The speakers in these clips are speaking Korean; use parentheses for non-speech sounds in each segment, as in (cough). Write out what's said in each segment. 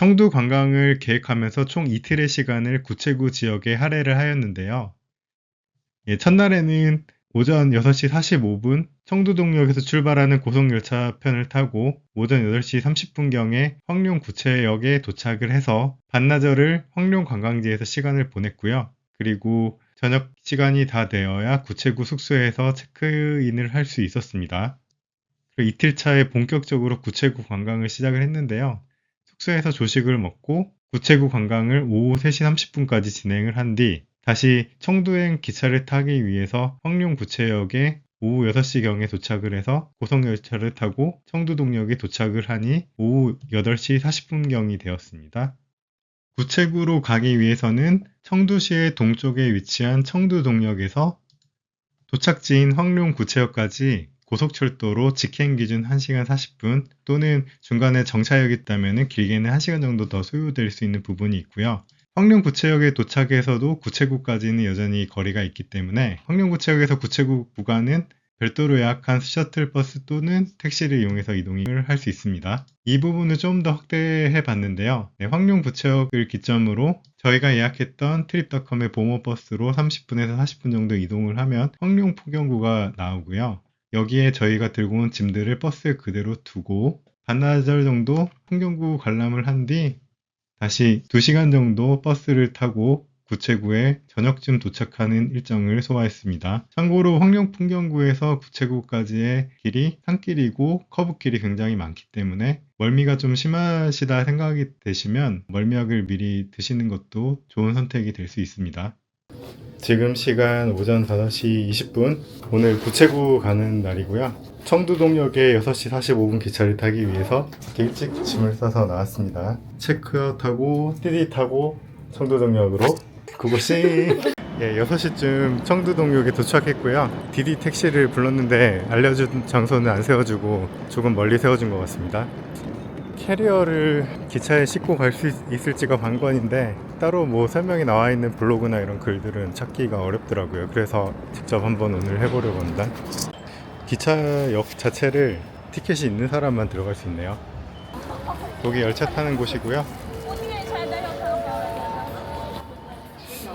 청두 관광을 계획하면서 총 이틀의 시간을 구체구 지역에 할애를 하였는데요. 예, 첫날에는 오전 6시 45분 청두동역에서 출발하는 고속열차 편을 타고 오전 8시 30분경에 황룡 구체역에 도착을 해서 반나절을 황룡 관광지에서 시간을 보냈고요. 그리고 저녁 시간이 다 되어야 구체구 숙소에서 체크인을 할 수 있었습니다. 그리고 이틀 차에 본격적으로 구체구 관광을 시작을 했는데요. 숙소에서 조식을 먹고 구체구 관광을 오후 3시 30분까지 진행을 한 뒤 다시 청두행 기차를 타기 위해서 황룡 구체역에 오후 6시경에 도착을 해서 고속열차를 타고 청두동역에 도착을 하니 오후 8시 40분경이 되었습니다. 구체구로 가기 위해서는 청두시의 동쪽에 위치한 청두동역에서 도착지인 황룡 구체역까지 고속철도로 직행 기준 1시간 40분 또는 중간에 정차역이 있다면 길게는 1시간 정도 더 소요될 수 있는 부분이 있고요. 황룡 구체역에 도착해서도 구체구까지는 여전히 거리가 있기 때문에 황룡 구체역에서 구체구 구간은 별도로 예약한 셔틀 버스 또는 택시를 이용해서 이동을 할 수 있습니다. 이 부분을 좀 더 확대해 봤는데요. 네, 황룡 구체역을 기점으로 저희가 예약했던 트립닷컴의 보모 버스로 30분에서 40분 정도 이동을 하면 황룡 포경구가 나오고요. 여기에 저희가 들고 온 짐들을 버스에 그대로 두고 반나절 정도 풍경구 관람을 한 뒤 다시 2시간 정도 버스를 타고 구체구에 저녁쯤 도착하는 일정을 소화했습니다. 참고로 황룡 풍경구에서 구체구까지의 길이 산길이고 커브길이 굉장히 많기 때문에 멀미가 좀 심하시다 생각이 되시면 멀미약을 미리 드시는 것도 좋은 선택이 될 수 있습니다. 지금 시간 오전 5시 20분. 오늘 구체구 가는 날이고요. 청두동역에 6시 45분 기차를 타기 위해서 일찍 짐을 싸서 나왔습니다. 체크아웃하고 띠디 타고 청두동역으로 그곳이 (laughs) 예, 6시쯤 청두동역에 도착했고요. 디디 택시를 불렀는데 알려준 장소는 안 세워주고 조금 멀리 세워준 것 같습니다. 캐리어를 기차에 싣고 갈 수 있을지가 관건인데 따로 뭐 설명이 나와 있는 블로그나 이런 글들은 찾기가 어렵더라고요. 그래서 직접 한번 오늘 해보려고 합니다. 기차역 자체를 티켓이 있는 사람만 들어갈 수 있네요. 여기 열차 타는 곳이고요.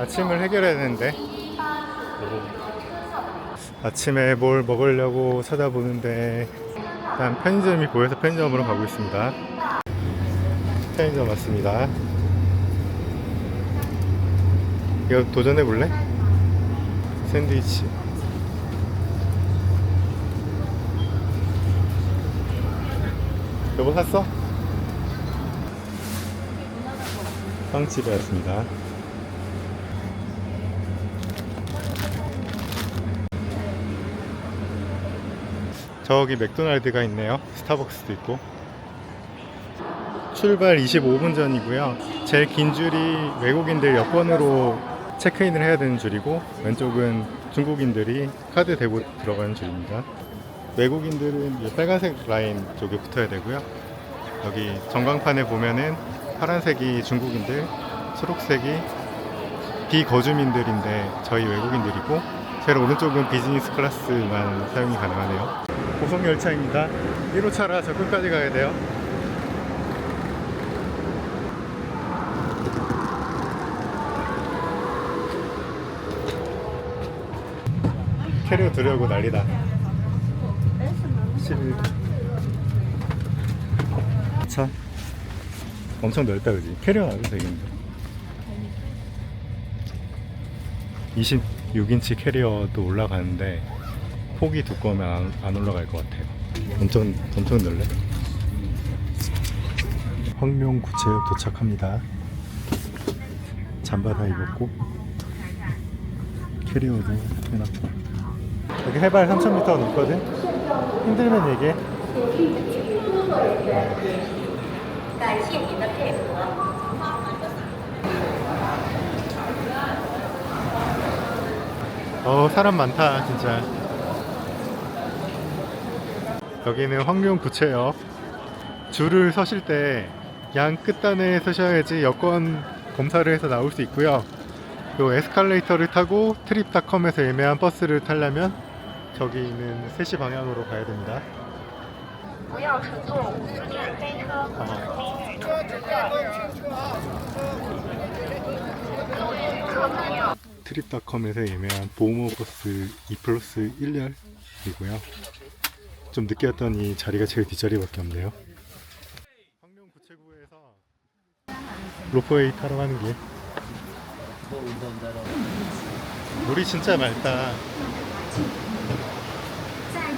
아침을 해결해야 되는데 아침에 뭘 먹으려고 찾아보는데 일단 편의점이 보여서 편의점으로 가고 있습니다. 편의점 왔습니다. 이거 도전해 볼래? 샌드위치. 여보 샀어? 빵집에 왔습니다. 저기 맥도날드가 있네요. 스타벅스도 있고. 출발 25분 전이고요. 제일 긴 줄이 외국인들 여권으로 체크인을 해야 되는 줄이고 왼쪽은 중국인들이 카드 대고 들어가는 줄입니다. 외국인들은 이 빨간색 라인 쪽에 붙어야 되고요. 여기 전광판에 보면은 파란색이 중국인들, 초록색이 비거주민들인데 저희 외국인들이고 제일 오른쪽은 비즈니스 클래스만 사용이 가능하네요. 고속 열차입니다. 1호차라 저 끝까지 가야 돼요. 캐리어 들려고 난리다. 11. 차. 엄청 넓다, 그지? 캐리어 놔도 되겠는데. 26인치 캐리어도 올라가는데 폭이 두꺼우면 안, 안 올라갈 것 같아요. 엄청 엄청 넓네. 황룡 구체역 도착합니다. 잠바 다 입었고 캐리어도 해놨고 여기 해발 3,000m 넘거든. 힘들면 얘기해. 어 사람 많다 진짜. 여기는 황룡부채요. 줄을 서실 때 양 끝단에 서셔야지 여권 검사를 해서 나올 수 있고요. 요 에스컬레이터를 타고 트립닷컴에서 예매한 버스를 타려면 저기 있는 3시 방향으로 가야 됩니다. 아. 트립닷컴에서 예매한 보모버스 2 플러스 1열이고요. 좀 늦게 왔더니 자리가 제일 뒷자리밖에 없네요. 로프웨이 타러 가는 길. 물이 진짜 맑다. 在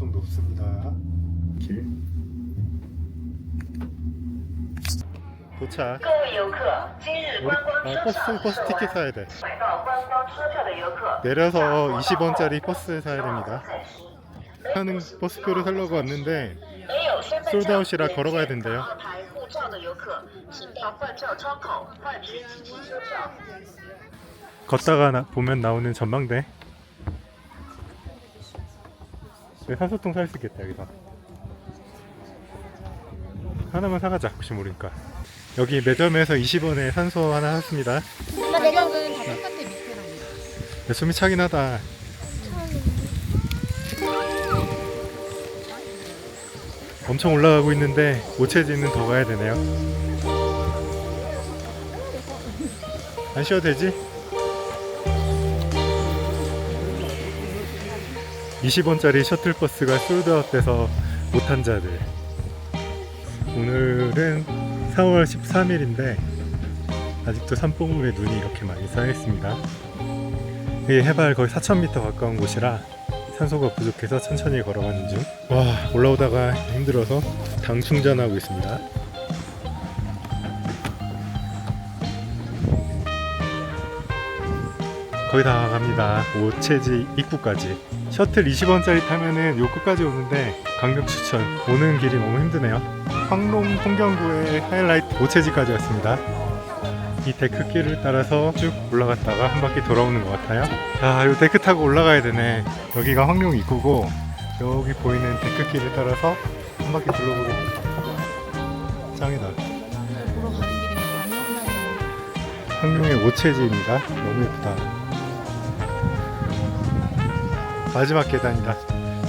엄청 높습니다. 길. 도착. 아, 버스 버스 티켓 사야 돼. 내려서 20원짜리 버스 사야 됩니다. 하는 버스표를 살려고 왔는데 솔드아웃이라 걸어가야 된대요. 걷다가 보면 나오는 전망대. 산소통 살 수 있겠다 여기서. 하나만 사가자 혹시 모르니까. 여기 매점에서 20원에 산소 하나 샀습니다. 가격은 다 똑같아 밑에랑. 야, 숨이 차긴 하다. 엄청 올라가고 있는데 오체지는 더 가야 되네요. 안 쉬어도 되지? 20원짜리 셔틀버스가 솔드아웃 돼서 못한 자들 오늘은 4월 13일인데 아직도 산봉우에 눈이 이렇게 많이 쌓여있습니다 이 해발 거의 4,000m 가까운 곳이라 산소가 부족해서 천천히 걸어가는 중. 와 올라오다가 힘들어서 당 충전하고 있습니다. 거의 다 갑니다. 오체지 입구까지. 셔틀 20원짜리 타면은 요 끝까지 오는데 강력 추천. 오는 길이 너무 힘드네요. 황롱 홍경구의 하이라이트 오체지까지 왔습니다. 이 데크길을 따라서 쭉 올라갔다가 한 바퀴 돌아오는 것 같아요. 아, 이 데크 타고 올라가야 되네. 여기가 황룡 입구고 여기 보이는 데크길을 따라서 한 바퀴 둘러보겠습니다. 짱이다. 혼나요. 황룡의 오체지입니다. 너무 예쁘다. 마지막 계단이다.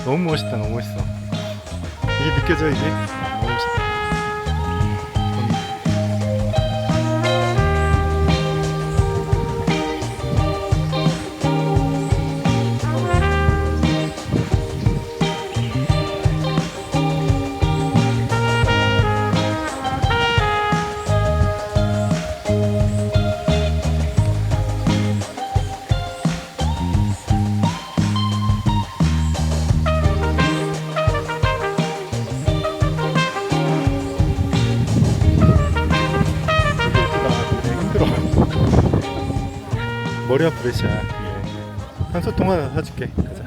너무 멋있다. 너무 멋있어. 이게 느껴져 이게 머리 아프래 씨. 한소 동안 사줄게. 가자.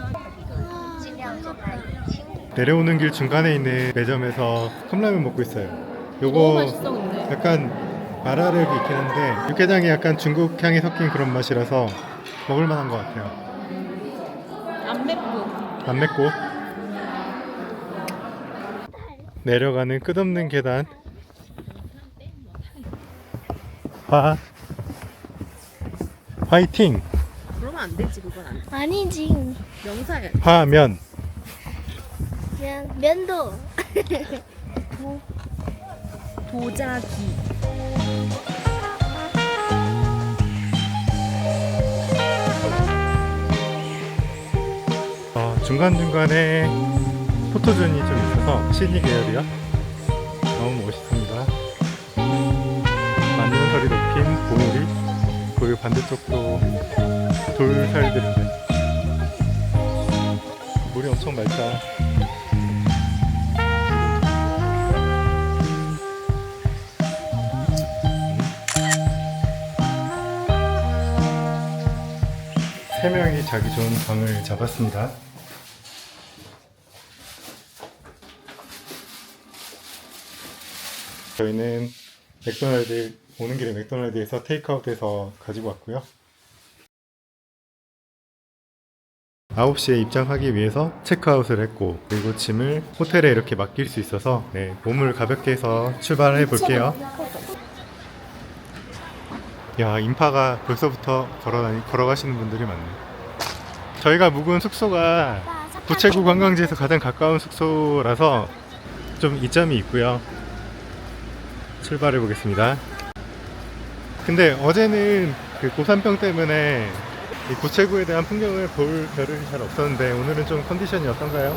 내려오는 길 중간에 있는 매점에서 컵라면 먹고 있어요. 요거 약간 마라를 있긴 한데 육개장이 약간 중국 향이 섞인 그런 맛이라서 먹을 만한 것 같아요. 안 맵고. 안 맵고 내려가는 끝없는 계단. 와 화이팅 그러면 안 되지 그건 안 돼. 아니지. 명사야. 화면 그냥 면도. 도자기. 어, 중간중간에 포토존이 좀 있어서 시드니 계열이요 반대쪽도 돌살들인데 물이 엄청 맑다 세 명이 자기 좋은 방을 잡았습니다. 저희는 맥도날드 오는 길에 맥도날드에서 테이크아웃해서 가지고 왔고요. 9시에 입장하기 위해서 체크아웃을 했고 그리고 짐을 호텔에 이렇게 맡길 수 있어서 네, 몸을 가볍게 해서 출발해 볼게요. 야 인파가 벌써부터 걸어다니, 걸어가시는 분들이 많네. 저희가 묵은 숙소가 부채구 관광지에서 가장 가까운 숙소라서 좀 이점이 있고요. 출발해 보겠습니다. 근데 어제는 그 고산병 때문에 이 구체구에 대한 풍경을 볼 겨를이 잘 없었는데 오늘은 좀 컨디션이 어떤가요?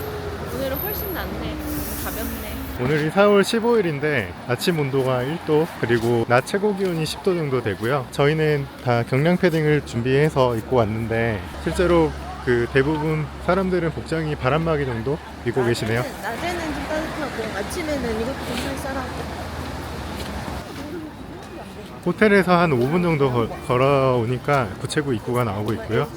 오늘은 훨씬 낫네. 가볍네. 오늘이 4월 15일인데 아침 온도가 1도 그리고 낮 최고 기온이 10도 정도 되고요. 저희는 다 경량 패딩을 준비해서 입고 왔는데 실제로 그 대부분 사람들은 복장이 바람막이 정도 입고 계시네요. 낮에는- 낮에는 좀 따뜻하고 아침에는 이것도 좀 쌀쌀하고. 호텔에서 한 5분 정도 걸- 걸어오니까 구체구 입구가 나오고 있고요.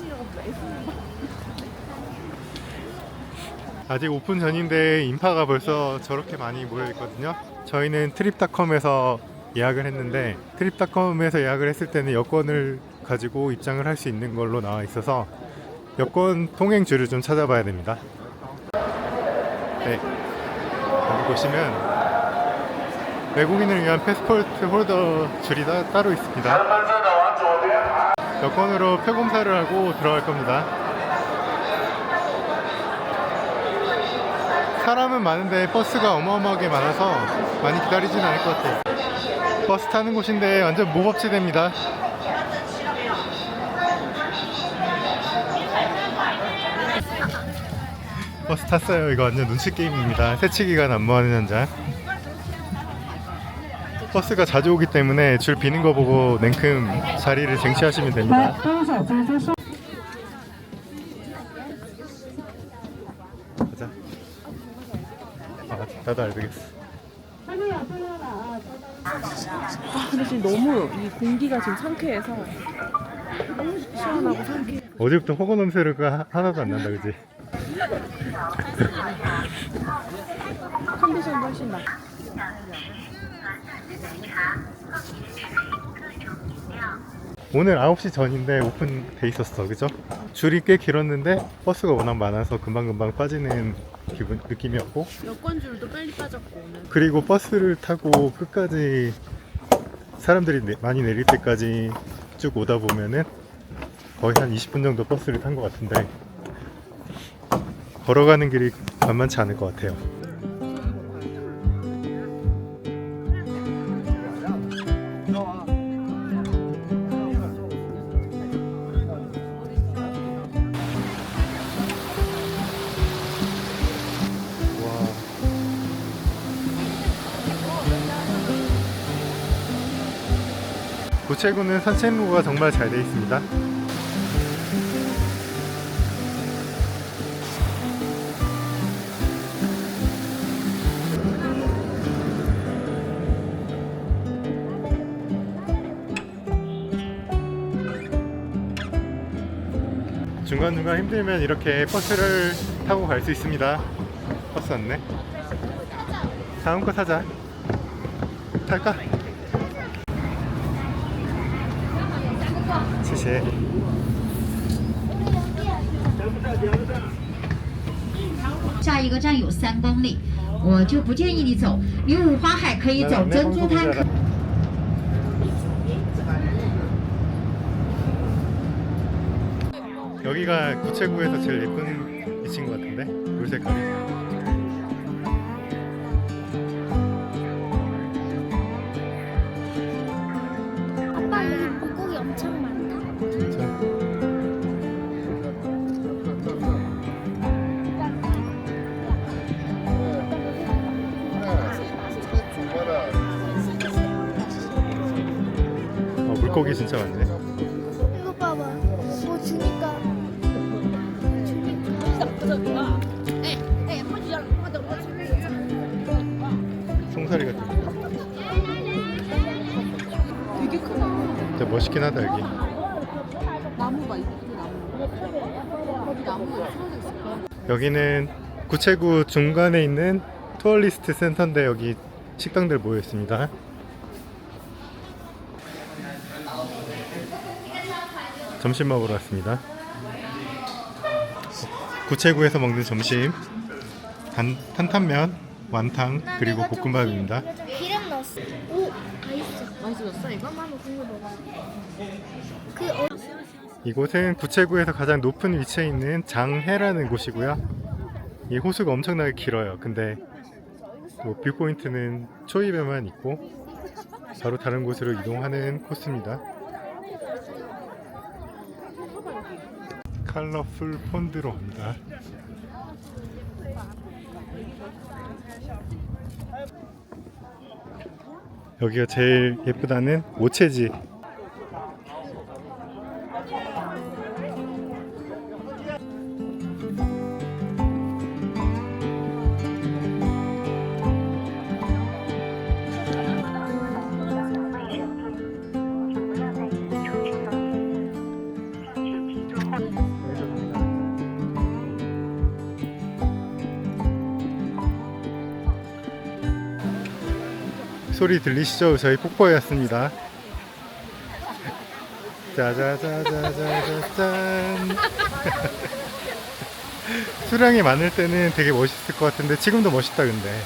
아직 오픈 전인데 인파가 벌써 저렇게 많이 모여 있거든요. 저희는 트립닷컴에서 예약을 했는데 트립닷컴에서 예약을 했을 때는 여권을 가지고 입장을 할 수 있는 걸로 나와 있어서 여권 통행줄을 좀 찾아봐야 됩니다. 네. 여기 보시면 외국인을 위한 패스포트 홀더 줄이 따, 따로 있습니다. 여권으로 표 검사를 하고 들어갈 겁니다. 사람은 많은데 버스가 어마어마하게 많아서 많이 기다리진 않을 것 같아요. 버스 타는 곳인데 완전 무법지대입니다. 버스 탔어요. 이거 완전 눈치 게임입니다. 새치기가 난무하는 현장. 버스가 자주 오기 때문에 줄 비는 거 보고 냉큼 자리를 쟁취하시면 됩니다. 가자. 아, 나도 알겠어. 근데 지금 너무 이 공기가 지금 상쾌해서 너무 시원하고 상쾌해. 어제부터 허거 냄새가 하- 하나도 안 난다, 그지? 컨디션도 훨씬 나. 오늘 9시 전인데 오픈돼 있었어, 그죠? 줄이 꽤 길었는데 버스가 워낙 많아서 금방금방 빠지는 기분, 느낌이었고 여권 줄도 빨리 빠졌고 오늘. 그리고 버스를 타고 끝까지 사람들이 내- 많이 내릴 때까지 쭉 오다 보면은 거의 한 20분 정도 버스를 탄 것 같은데 걸어가는 길이 만만치 않을 것 같아요. 구체구는 산책로가 정말 잘 되어 있습니다. 중간중간 힘들면 이렇게 버스를 타고 갈 수 있습니다. 버스 왔네. 다음 거 타자. 탈까? 谢谢。下一个站有三公里，我就不建议你走。鱼五花海可以走，珍珠滩可。 여기가 구체구에서 제일 예쁜 위치인 것 같은데 물 색깔이 진짜 멋있긴 하다 여기 나무가. 나무. 쓰러져. 여기는 구체구 중간에 있는 투어리스트 센터인데 여기 식당들 모여 있습니다. 점심 먹으러 왔습니다. 구체구에서 먹는 점심 단, 탄탄면, 완탕 그리고 볶음밥입니다. 맛있어졌어 이거? 한번 먹어. 그 어, 이곳은 구체구에서 가장 높은 위치에 있는 장해라는 곳이고요. 이 호수가 엄청나게 길어요. 근데 뭐 뷰포인트는 초입에만 있고 바로 다른 곳으로 이동하는 코스입니다. 컬러풀 폰드로 갑니다. 여기가 제일 예쁘다는 오체지 소리 들리시죠? 저희 폭포에 왔습니다. 짜자자자자자짠. (laughs) 수량이 많을 때는 되게 멋있을 것 같은데 지금도 멋있다 근데.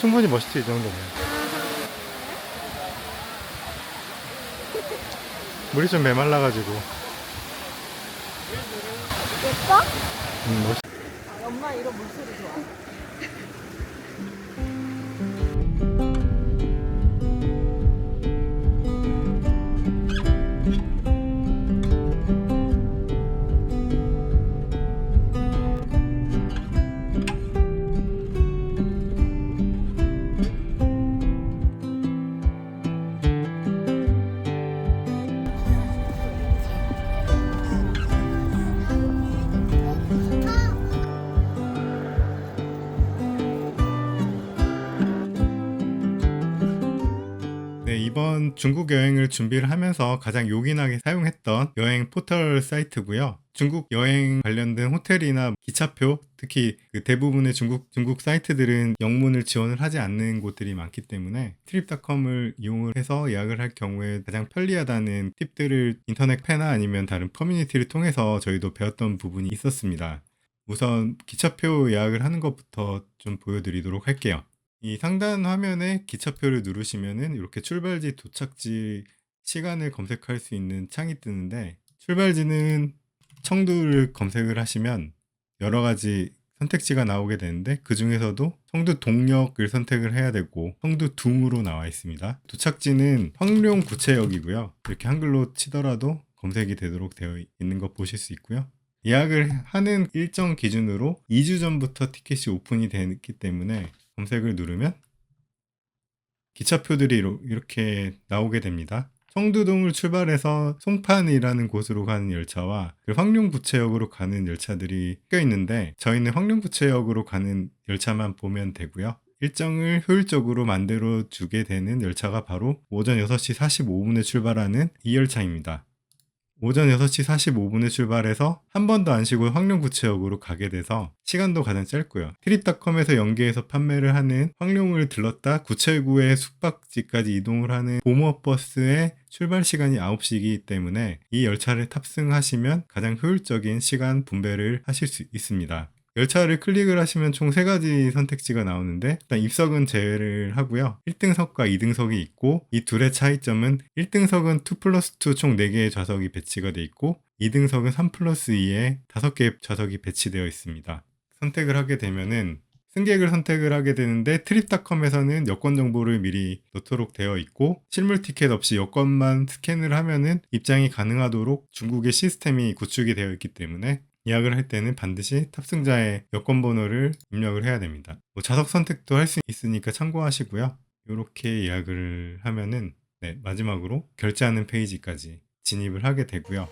충분히 멋있지 이 정도면. 물이 좀 메말라가지고. 예뻐? 음, 멋있. 엄마 이런 물소리 좋아 네, 이번 중국 여행을 준비를 하면서 가장 요긴하게 사용했던 여행 포털 사이트고요. 중국 여행 관련된 호텔이나 기차표, 특히 그 대부분의 중국 중국 사이트들은 영문을 지원을 하지 않는 곳들이 많기 때문에 트립닷컴을 이용을 해서 예약을 할 경우에 가장 편리하다는 팁들을 인터넷 패나 아니면 다른 커뮤니티를 통해서 저희도 배웠던 부분이 있었습니다. 우선 기차표 예약을 하는 것부터 좀 보여드리도록 할게요. 이 상단 화면에 기차표를 누르시면은 이렇게 출발지, 도착지, 시간을 검색할 수 있는 창이 뜨는데 출발지는 청두를 검색을 하시면 여러 가지 선택지가 나오게 되는데 그 중에서도 청두 동역을 선택을 해야 되고 청두 둥으로 나와 있습니다. 도착지는 황룡 구체역이고요. 이렇게 한글로 치더라도 검색이 되도록 되어 있는 거 보실 수 있고요. 예약을 하는 일정 기준으로 2주 전부터 티켓이 오픈이 되기 때문에 검색을 누르면 기차표들이 이렇게 나오게 됩니다. 청두동을 출발해서 송판이라는 곳으로 가는 열차와 그 황룡구체역으로 가는 열차들이 껴 있는데 저희는 황룡구체역으로 가는 열차만 보면 되고요. 일정을 효율적으로 만들어 주게 되는 열차가 바로 오전 6시 45분에 출발하는 이 열차입니다. 오전 6시 45분에 출발해서 한 번도 안 쉬고 황룡구체역으로 가게 돼서 시간도 가장 짧고요. 트립닷컴에서 연계해서 판매를 하는 황룡을 들렀다 구체구의 숙박지까지 이동을 하는 보머버스의 출발 시간이 9시이기 때문에 이 열차를 탑승하시면 가장 효율적인 시간 분배를 하실 수 있습니다. 열차를 클릭을 하시면 총세 가지 선택지가 나오는데 일단 입석은 제외를 하고요. 1등석과 2등석이 있고 이 둘의 차이점은 1등석은 2 플러스 2 총 4개의 좌석이 배치가 돼 있고 2등석은 3 플러스 2의 5개의 좌석이 배치되어 있습니다. 선택을 하게 되면은 승객을 선택을 하게 되는데 트립닷컴에서는 여권 정보를 미리 넣도록 되어 있고 실물 티켓 없이 여권만 스캔을 하면은 입장이 가능하도록 중국의 시스템이 구축이 되어 있기 때문에 예약을 할 때는 반드시 탑승자의 여권 번호를 입력을 해야 됩니다. 뭐 좌석 선택도 할 수 있으니까 참고하시고요. 이렇게 예약을 하면은 네, 마지막으로 결제하는 페이지까지 진입을 하게 되고요.